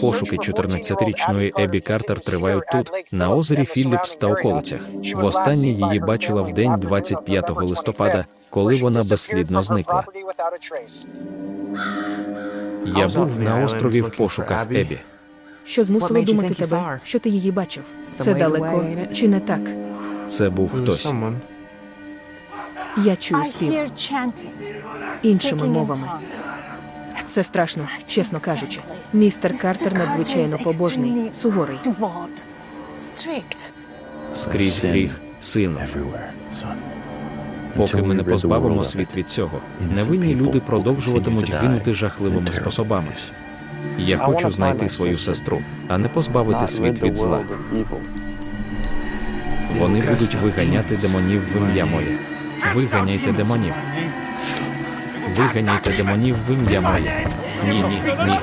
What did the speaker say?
Пошуки 14-річної Ебі Картер тривають тут, на озері Філіпс та околицях. Востаннє її бачила в день 25 листопада, коли вона безслідно зникла. Я був на острові в пошуках Ебі. Що змусило думати тебе, що ти її бачив? Це далеко чи не так? Це був хтось. Я чую спів іншими мовами. Це страшно, чесно кажучи. Містер Картер надзвичайно побожний, суворий. Скрізь гріх, сину. Поки ми не позбавимо світ від цього, невинні люди продовжуватимуть гинути жахливими способами. Я хочу знайти свою сестру, а не позбавити світ від зла. Вони будуть виганяти демонів в ім'я моє. Виганяйте демонів. Виганяйте демонів в ім'я моє. Ні, ні, ні.